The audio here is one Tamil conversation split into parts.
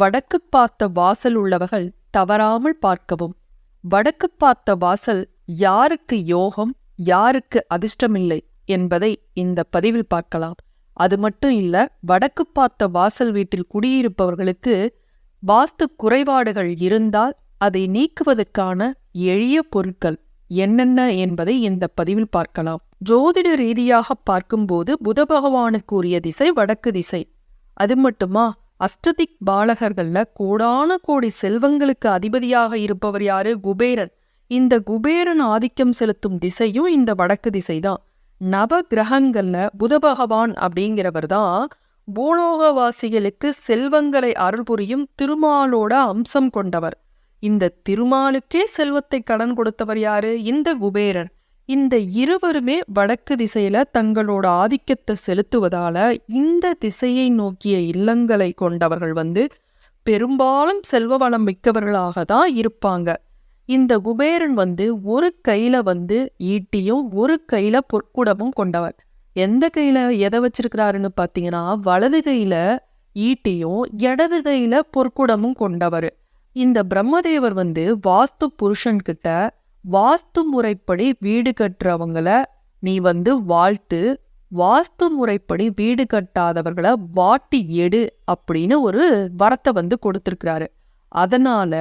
வடக்கு பார்த்த வாசல் உள்ளவர்கள் தவறாமல் பார்க்கவும். வடக்கு பார்த்த வாசல் யாருக்கு யோகம் யாருக்கு அதிர்ஷ்டமில்லை என்பதை இந்த பதிவில் பார்க்கலாம். அது மட்டும் இல்ல வடக்கு பார்த்த வாசல் வீட்டில் குடியிருப்பவர்களுக்கு வாஸ்து குறைபாடுகள் இருந்தால் அதை நீக்குவதற்கான எளிய பொருட்கள் என்னென்ன என்பதை இந்த பதிவில் பார்க்கலாம். ஜோதிட ரீதியாக பார்க்கும்போது புத பகவானுக்கு உரிய திசை வடக்கு திசை. அது மட்டுமா? அஷ்டதிக் பாலகர்கள்ல கோடான கோடி செல்வங்களுக்கு அதிபதியாக இருப்பவர் யாரு? குபேரன். இந்த குபேரன் ஆதிக்கம் செலுத்தும் திசையும் இந்த வடக்கு திசைதான். நவ கிரகங்கள்ல புத பகவான் அப்படிங்கிறவர் தான் பூலோகவாசிகளுக்கு செல்வங்களை அருள் புரியும் திருமாலோட அம்சம் கொண்டவர். இந்த திருமாலுக்கே செல்வத்தை கடன் கொடுத்தவர் யாரு? இந்த குபேரன். இந்த இருவருமே வடக்கு திசையில தங்களோட ஆதிக்கத்தை செலுத்துவதால இந்த திசையை நோக்கிய இல்லங்களை கொண்டவர்கள் வந்து பெரும்பாலும் செல்வ வளம் மிக்கவர்களாக தான் இருப்பாங்க. இந்த குபேரன் வந்து ஒரு கையில வந்து ஈட்டியும் ஒரு கையில பொற்குடமும் கொண்டவர் எந்த கையில எதை வச்சிருக்கிறாருன்னு பாத்தீங்கன்னா வலது கையில ஈட்டியும் இடது கையில பொற்குடமும் கொண்டவர். இந்த பிரம்மதேவர் வந்து வாஸ்து புருஷன்கிட்ட வாஸ்து முறைப்படி வீடு கட்டுறவங்கள நீ வந்து வாழ்த்து வாஸ்து முறைப்படி வீடு கட்டாதவர்களை வாட்டி எடு அப்படின்னு ஒரு வரத்தை வந்து கொடுத்துருக்கிறாரு. அதனால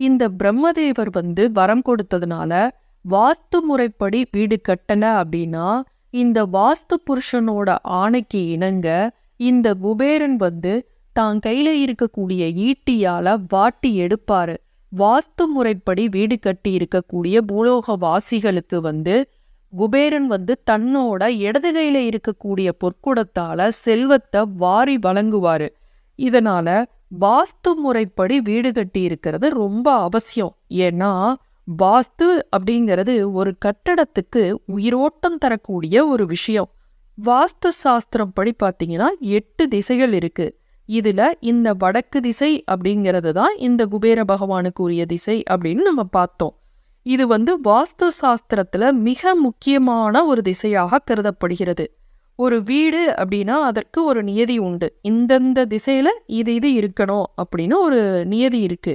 இந்த பிரம்மதேவர் வந்து வரம் கொடுத்ததுனால வாஸ்து முறைப்படி வீடு கட்டலை அப்படின்னா இந்த வாஸ்து புருஷனோட ஆணைக்கு இணங்க இந்த குபேரன் வந்து தான் கையில இருக்கக்கூடிய ஈட்டியால வாட்டி எடுப்பாரு. வாஸ்து முறைப்படி வீடு கட்டி இருக்கக்கூடிய பூலோக வாசிகளுக்கு வந்து குபேரன் வந்து தன்னோட இடது கையில இருக்கக்கூடிய பொற்குடத்தால செல்வத்தை வாரி வழங்குவாரு. இதனால வாஸ்து முறைப்படி வீடு கட்டி இருக்கிறது ரொம்ப அவசியம். ஏன்னா வாஸ்து அப்படிங்கிறது ஒரு கட்டடத்துக்கு உயிரோட்டம் தரக்கூடிய ஒரு விஷயம். வாஸ்து சாஸ்திரம் படி பார்த்தீங்கன்னா எட்டு திசைகள் இருக்கு. இதுல இந்த வடக்கு திசை அப்படிங்கிறது தான் இந்த குபேர பகவானுக்கு உரிய திசை அப்படின்னு நம்ம பார்த்தோம். இது வந்து வாஸ்து சாஸ்திரத்துல மிக முக்கியமான ஒரு திசையாக கருதப்படுகிறது. ஒரு வீடு அப்படின்னா அதற்கு ஒரு நியதி உண்டு. இந்தந்த திசையில இது இது இருக்கணும் அப்படின்னு ஒரு நியதி இருக்கு.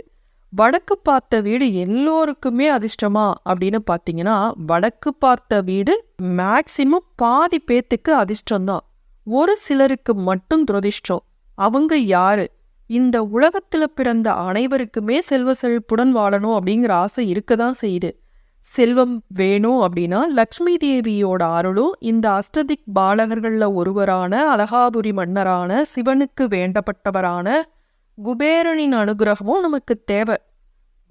வடக்கு பார்த்த வீடு எல்லோருக்குமே அதிர்ஷ்டமா அப்படின்னு பார்த்தீங்கன்னா வடக்கு பார்த்த வீடு மேக்சிமம் பாதி பேத்துக்கு அதிர்ஷ்டம்தான். ஒரு சிலருக்கு மட்டும் துரதிர்ஷ்டம். அவங்க யாரு? இந்த உலகத்துல பிறந்த அனைவருக்குமே செல்வ செழிப்புடன் வாழணும் அப்படிங்கிற ஆசை இருக்க தான் செய்யுது. செல்வம் வேணும் அப்படின்னா லக்ஷ்மி தேவியோட அருளும் இந்த அஷ்டதிக் பாலகர்கள்ல ஒருவரான அலகாபுரி மன்னரான சிவனுக்கு வேண்டப்பட்டவரான குபேரனின் அனுகிரகமும் நமக்கு தேவை.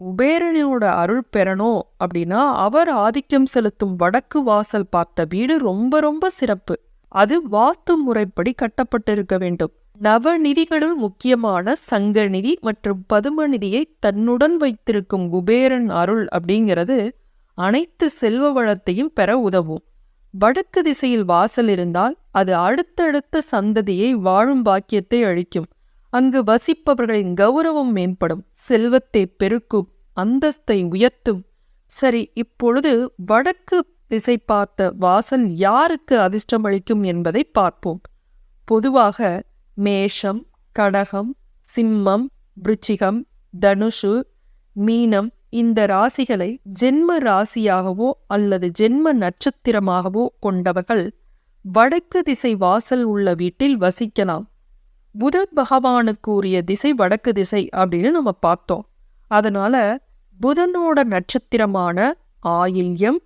குபேரனோட அருள் பெறணும் அப்படின்னா அவர் ஆதிக்கம் செலுத்தும் வடக்கு வாசல் பார்த்த வீடு ரொம்ப ரொம்ப சிறப்பு. அது வாஸ்து முறைப்படி கட்டப்பட்டிருக்க வேண்டும். நவநிதிகளுள் முக்கியமான சங்க நிதி மற்றும் பதும நிதியை தன்னுடன் வைத்திருக்கும் குபேரன் அருள் அப்படிங்கிறது அனைத்து செல்வ வளத்தையும் பெற உதவும். வடக்கு திசையில் வாசல் இருந்தால் அது அடுத்தடுத்த சந்ததியை வாழும் பாக்கியத்தை அளிக்கும். அங்கு வசிப்பவர்களின் கௌரவம் மேம்படும் செல்வத்தை பெருக்கும் அந்தஸ்தை உயர்த்தும். சரி இப்பொழுது வடக்கு திசை பார்த்த வாசல் யாருக்கு அதிர்ஷ்டம் அளிக்கும் என்பதை பார்ப்போம். பொதுவாக மேஷம் கடகம் சிம்மம் விருச்சிகம் தனுஷு மீனம் இந்த ராசிகளை ஜென்ம ராசியாகவோ அல்லது ஜென்ம நட்சத்திரமாகவோ கொண்டவர்கள் வடக்கு திசை வாசல் உள்ள வீட்டில் வசிக்கலாம். புத பகவானுக்கு உரிய திசை வடக்கு திசை அப்படின்னு நம்ம பார்த்தோம். அதனால புதனோட நட்சத்திரமான ஆயில்யம்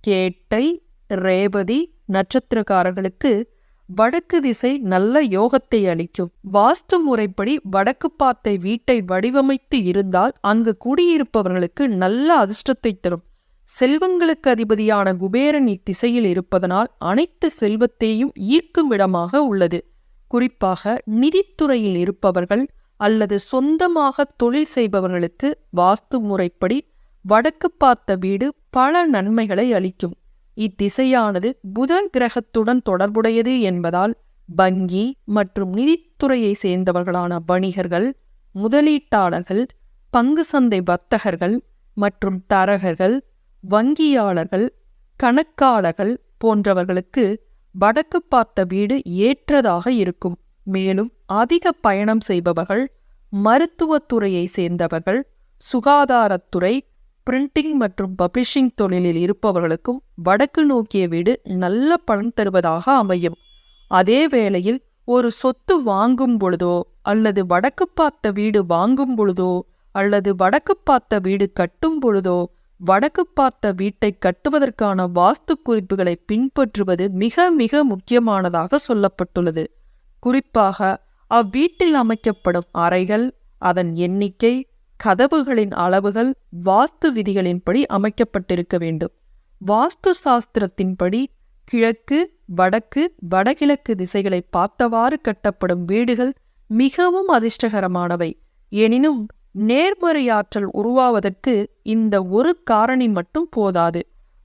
கேட்டை ரேவதி நட்சத்திரக்காரர்களுக்கு வடக்கு திசை நல்ல யோகத்தை அளிக்கும். வாஸ்து முறைப்படி வடக்கு பாத்தை வீட்டை வடிவமைத்து இருந்தால் அங்கு குடியிருப்பவர்களுக்கு நல்ல அதிர்ஷ்டத்தை தரும். செல்வங்களுக்கு அதிபதியான குபேரன் இத்திசையில் இருப்பதனால் அனைத்து செல்வத்தையும் ஈர்க்கும் இடமாக உள்ளது. குறிப்பாக நிதித்துறையில் இருப்பவர்கள் அல்லது சொந்தமாக தொழில் செய்பவர்களுக்கு வாஸ்து முறைப்படி வடக்கு பார்த்த வீடு பல நன்மைகளை அளிக்கும். இத்திசையானது புதன் கிரகத்துடன் தொடர்புடையது என்பதால் வங்கி மற்றும் நிதித்துறையை சேர்ந்தவர்களான வணிகர்கள் முதலீட்டாளர்கள் பங்கு சந்தை வர்த்தகர்கள் மற்றும் தரகர்கள் வங்கியாளர்கள் கணக்காளர்கள் போன்றவர்களுக்கு வடக்கு பார்த்த வீடு ஏற்றதாக இருக்கும். மேலும் அதிக பயணம் செய்பவர்கள் மருத்துவத்துறையை சேர்ந்தவர்கள் சுகாதாரத்துறை பிரிண்டிங் மற்றும் பப்ளிஷிங் தொழிலில் இருப்பவர்களுக்கும் வடக்கு நோக்கிய வீடு நல்ல பலன் தருவதாக அமையும். அதே வேளையில் ஒரு சொத்து வாங்கும் பொழுதோ அல்லது வடக்கு பார்த்த வீடு வாங்கும் பொழுதோ அல்லது வடக்கு பார்த்த வீடு கட்டும் பொழுதோ வடக்கு பார்த்த வீட்டை கட்டுவதற்கான வாஸ்து குறிப்புகளை பின்பற்றுவது மிக மிக முக்கியமானதாக சொல்லப்பட்டுள்ளது. குறிப்பாக அவ்வீட்டில் அமைக்கப்படும் அறைகள் அதன் எண்ணிக்கை கதவுகளின் அளவுகள் வாஸ்து விதிகளின்படி அமைக்கப்பட்டிருக்க வேண்டும். வாஸ்து சாஸ்திரத்தின்படி கிழக்கு வடக்கு வடகிழக்கு திசைகளை பார்த்தவாறு கட்டப்படும் வீடுகள் மிகவும் அதிர்ஷ்டகரமானவை. எனினும் நேர்மறையாற்றல் உருவாவதற்கு இந்த ஒரு காரணி மட்டும் போதாது.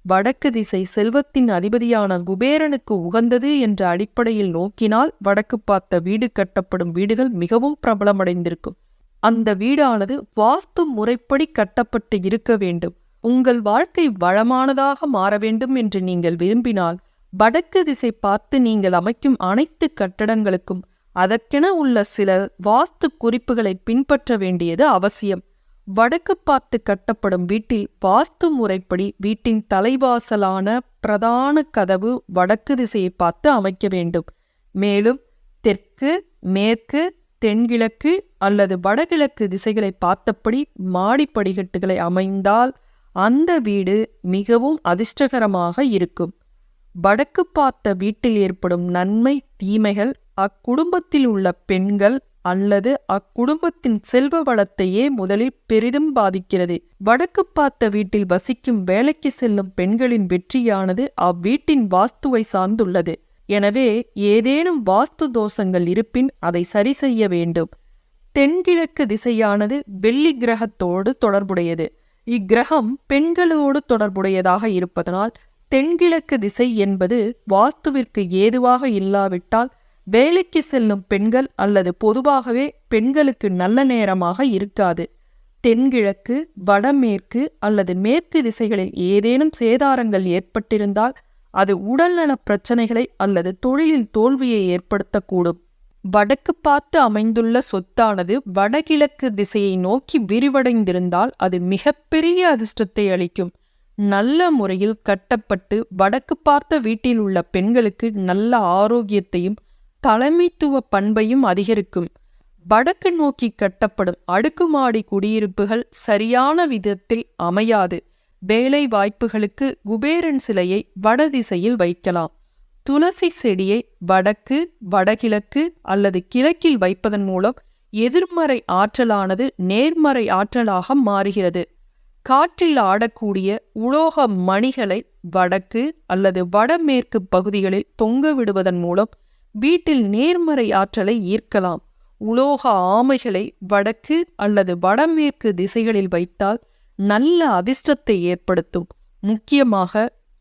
வடக்கு திசை செல்வத்தின் அதிபதியான குபேரனுக்கு உகந்தது என்ற அடிப்படையில் நோக்கினால் வடக்கு பார்த்த வீடு கட்டப்படும் வீடுகள் மிகவும் பிரபலமடைந்திருக்கும். அந்த வீடானது வாஸ்து முறைப்படி கட்டப்பட்டு இருக்க வேண்டும். உங்கள் வாழ்க்கை வளமானதாக மாற வேண்டும் என்று நீங்கள் விரும்பினால் வடக்கு திசை பார்த்து நீங்கள் அமைக்கும் அனைத்து கட்டடங்களுக்கும் அதற்கென உள்ள சில வாஸ்து குறிப்புகளை பின்பற்ற வேண்டியது அவசியம். வடக்கு பார்த்து கட்டப்படும் வீட்டில் வாஸ்து முறைப்படி வீட்டின் தலைவாசலான பிரதான கதவு வடக்கு திசையை பார்த்து அமைக்க வேண்டும். மேலும் தெற்கு மேற்கு தென்கிழக்கு அல்லது வடகிழக்கு திசைகளை பார்த்தபடி மாடி படிகட்டுகளை அமைந்தால் அந்த வீடு மிகவும் அதிர்ஷ்டகரமாக இருக்கும். வடக்கு பார்த்த வீட்டில் ஏற்படும் நன்மை தீமைகள் அக்குடும்பத்தில் உள்ள பெண்கள் அல்லது அக்குடும்பத்தின் செல்வ வளத்தையே முதலில் பெரிதும் பாதிக்கிறது. வடக்கு பார்த்த வீட்டில் வசிக்கும் வேலைக்கு செல்லும் பெண்களின் வெற்றியானது அவ்வீட்டின் வாஸ்துவை சார்ந்துள்ளது. எனவே ஏதேனும் வாஸ்து தோஷங்கள் இருப்பின் அதை சரி செய்ய வேண்டும். தென்கிழக்கு திசையானது வெள்ளி கிரகத்தோடு தொடர்புடையது. இக்கிரகம் பெண்களோடு தொடர்புடையதாக இருப்பதனால் தென்கிழக்கு திசை என்பது வாஸ்துவிற்கு ஏதுவாக இல்லாவிட்டால் வேலைக்கு செல்லும் பெண்கள் அல்லது பொதுவாகவே பெண்களுக்கு நல்ல நேரமாக இருக்காது. தென்கிழக்கு வடமேற்கு அல்லது மேற்கு திசைகளில் ஏதேனும் சேதாரங்கள் ஏற்பட்டிருந்தால் அது உடல்நல பிரச்சனைகளை அல்லது தொழிலில் தோல்வியை ஏற்படுத்தக்கூடும். வடக்கு பார்த்து அமைந்துள்ள சொத்தானது வடகிழக்கு திசையை நோக்கி விரிவடைந்திருந்தால் அது மிகப்பெரிய அதிர்ஷ்டத்தை அளிக்கும். நல்ல முறையில் கட்டப்பட்டு வடக்கு பார்த்த வீட்டில் உள்ள பெண்களுக்கு நல்ல ஆரோக்கியத்தையும் தலைமைத்துவ பண்பையும் அதிகரிக்கும். வடக்கு நோக்கி கட்டப்படும் அடுக்குமாடி குடியிருப்புகள் சரியான விதத்தில் அமையாது. வேலை வாய்ப்புகளுக்கு குபேரன் சிலையை வடதிசையில் வைக்கலாம். துளசி செடியை வடக்கு வடகிழக்கு அல்லது கிழக்கில் வைப்பதன் மூலம் எதிர்மறை ஆற்றலானது நேர்மறை ஆற்றலாக மாறுகிறது. காற்றில் ஆடக்கூடிய உலோக மணிகளை வடக்கு அல்லது வடமேற்கு பகுதிகளில் தொங்க விடுவதன் மூலம் வீட்டில் நேர்மறை ஆற்றலை ஈர்க்கலாம். உலோக ஆமைகளை வடக்கு அல்லது வடமேற்கு திசைகளில் வைத்தால் நல்ல அதிர்ஷ்டத்தை ஏற்படுத்தும். முக்கியமாக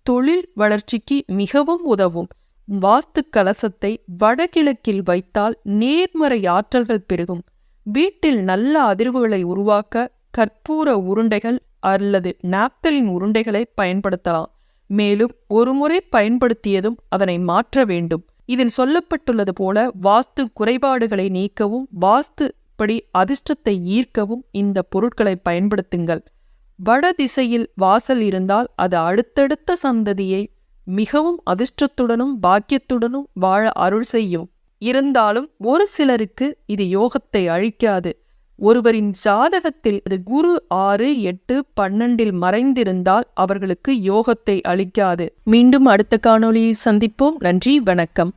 தொழில் வளர்ச்சிக்கு மிகவும் உதவும். வாஸ்து கலசத்தை வடகிழக்கில் வைத்தால் நேர்மறை ஆற்றல்கள் பெருகும். வீட்டில் நல்ல அதிர்வுகளை உருவாக்க கற்பூர உருண்டைகள் அல்லது நாப்தலின் உருண்டைகளை பயன்படுத்தலாம். மேலும் ஒருமுறை பயன்படுத்தியதும் அதனை மாற்ற வேண்டும். இதில் சொல்லப்பட்டுள்ளது போல வாஸ்து குறைபாடுகளை நீக்கவும் வாஸ்து படி அதிர்ஷ்டத்தை ஈர்க்கவும் இந்த பொருட்களை பயன்படுத்துங்கள். வட திசையில் வாசல் இருந்தால் அது அடுத்தடுத்த சந்ததியை மிகவும் அதிர்ஷ்டத்துடனும் பாக்கியத்துடனும் வாழ அருள் செய்யும். இருந்தாலும் ஒரு சிலருக்கு இது யோகத்தை அழிக்காது. ஒருவரின் ஜாதகத்தில் அது குரு ஆறு எட்டு பன்னெண்டில் மறைந்திருந்தால் அவர்களுக்கு யோகத்தை அளிக்காது. மீண்டும் அடுத்த காணொளியில் சந்திப்போம். நன்றி வணக்கம்.